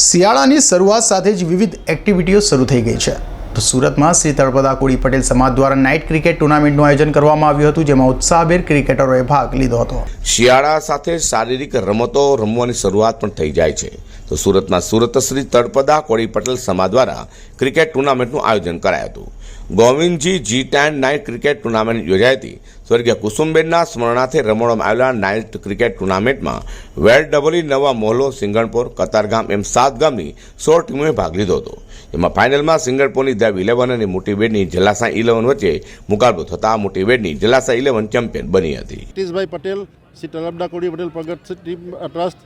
શિયાળાની શરૂઆત સાથે જ વિવિધ એક્ટિવિટીઓ શરૂ થઈ ગઈ છે. તો સુરતમાં શ્રી તળપદા કોળી પટેલ સમાજ દ્વારા નાઇટ ક્રિકેટ ટુર્નામેન્ટનું આયોજન કરવામાં આવ્યું હતું, જેમાં ઉત્સાહભેર ક્રિકેટરોએ ભાગ લીધો હતો. શિયાળા સાથે શારીરિક રમતો રમવાની શરૂઆત પણ થઈ જાય છે. તો સુરતમાં સુરત શ્રી તળપદા કોળી પટેલ સમાજ દ્વારા ક્રિકેટ ટુર્નામેન્ટનું આયોજન કરાયું હતું. Govindji ji ten night cricket tournament યોજાઈ હતી. સ્વર્ગીય કુસુમબેનના સ્મરણાર્થે રમવામાં આવેલા નાઇટ ક્રિકેટ ટુર્નામેન્ટમાં વેર ડબલી નવા મોહલો સિંગણપોર, કતારગામ એમ સાત ગામની સો ટીમોએ ભાગ લીધો હતો. એમાં ફાઇનલમાં સિંગણપોરની દેવ ઇલેવન અને મોટી બેડની જલાસા ઇલેવન વચ્ચે મુકાબલો થતા મોટી બેડની જલાસા ઇલેવન ચેમ્પિયન બની હતી. નીતિશભાઈ પટેલ, શ્રી તલબડા કોડી પટેલ પ્રગટ ટીમ ટ્રસ્ટ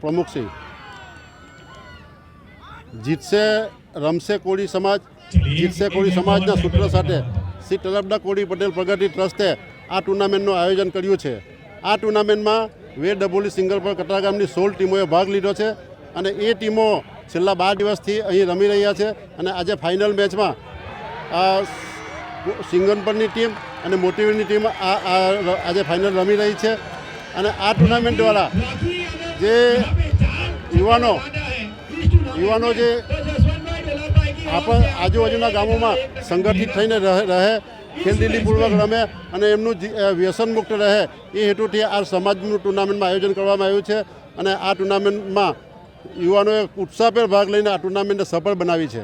પ્રમુખ શ્રી જીતશે રમશે કોળી સમાજ, જીતશે કોળી સમાજના સૂત્ર સાથે શ્રી તલબડા કોળી પટેલ પ્રગતિ ટ્રસ્ટે આ ટુર્નામેન્ટનું આયોજન કર્યું છે. આ ટુર્નામેન્ટમાં વે ડબોલી સિંગલ પર કટારગામની સોળ ટીમોએ ભાગ લીધો છે અને એ ટીમો છેલ્લા બાર દિવસથી અહીં રમી રહ્યા છે અને આજે ફાઇનલ મેચમાં સિંગનપરની ટીમ અને મોટીવેરની ટીમ આજે ફાઇનલ રમી રહી છે અને આ ટુર્નામેન્ટ દ્વારા જે યુવાનો યુવાનો જે આપણ આજુબાજુના ગામોમાં સંગઠિત થઈને રહે ખેલદિલીપૂર્વક રમે અને એમનું વ્યસન મુક્ત રહે એ હેતુથી આ સમાજનું ટુર્નામેન્ટમાં આયોજન કરવામાં આવ્યું છે અને આ ટુર્નામેન્ટમાં યુવાનોએ ઉત્સાહભેર ભાગ લઈને આ ટુર્નામેન્ટને સફળ બનાવી છે.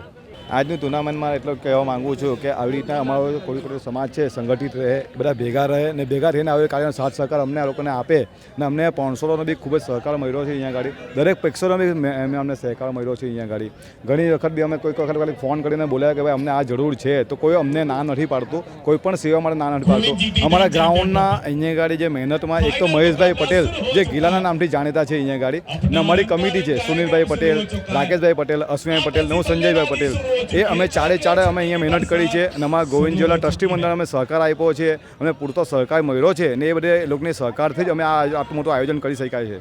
આજની ટુર્નામેન્ટમાં એટલો કહેવા માંગુ છું કે આવી રીતના અમારો કોઈ સમાજ છે, સંગઠિત રહે, બધા ભેગા રહે ને ભેગા રહીને આવે કાર્યનો સાથ સહકાર અમને આ લોકોને આપે ને અમને પોણસોનો બી ખૂબ જ સહકાર મળ્યો છે અહીંયા ગાડી. દરેક પ્રેક્ષકોનો બી અમે અમને સહકાર મળ્યો છે અહીંયા ગાડી. ઘણી વખત બી અમે કોઈક વખત ખાલી ફોન કરીને બોલ્યા કે ભાઈ અમને આ જરૂર છે, તો કોઈ અમને ના નથી પાડતું. કોઈ પણ સેવા માટે ના નથી પાડતું. અમારા ગ્રાઉન્ડના અહીંયા ગાડી જે મહેનતમાં એક તો મહેશભાઈ પટેલ, જે ગીલાના નામથી જાણીતા છે અહીંયા ગાડી. ને અમારી કમિટી છે, સુનિલભાઈ પટેલ, રાકેશભાઈ પટેલ, અશ્વિનભાઈ પટેલ ને હું સંજયભાઈ પટેલ. એ અમે ચારે ચારે અમે અહીંયા મહેનત કરી છે અને અમારા ગોવિંદજીવાલા ટ્રસ્ટી મંડળ અમે સહકાર આપ્યો છે. અમે પૂરતો સહકાર મળ્યો છે ને એ બધે લોકોની સહકારથી જ અમે આ આટલું મોટું આયોજન કરી શકાય છે.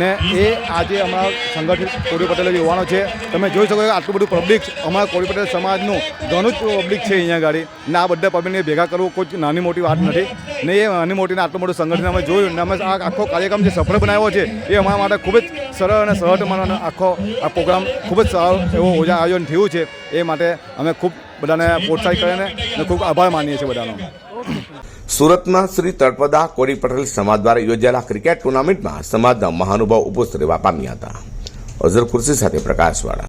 ને એ આજે અમારા સંગઠિત કોળી પટેલ યુવાનો છે, તમે જોઈ શકો કે આટલું બધું પબ્લિક અમારા કોળી પટેલ સમાજનું ઘણું જ પબ્લિક છે અહીંયા ગાડી. ને આ બધા પબ્લિકને ભેગા કરવું કોઈ નાની મોટી વાત નથી. ને એ નાની મોટીને આટલું મોટું સંગઠન અમે જોયું ને અમે આ આખો કાર્યક્રમ જે સફળ બનાવ્યો છે, એ અમારા માટે ખૂબ જ સરળ અને સરળ અમારો આખો આ પ્રોગ્રામ ખૂબ જ સારો એવો ઓજા આયોજન થયું છે. એ માટે અમે ખૂબ બધાને પ્રોત્સાહિત કરીને ખૂબ આભાર માનીએ છીએ બધાનો. સુરતમાં શ્રી તળપદા કોરી પટેલ સમાજ દ્વારા યોજાયેલા ક્રિકેટ ટુર્નામેન્ટમાં સમાજના મહાનુભાવ ઉપસ્થિત રહેવા પામ્યા હતા. અઝર ખુરશી સાથે પ્રકાશવાળા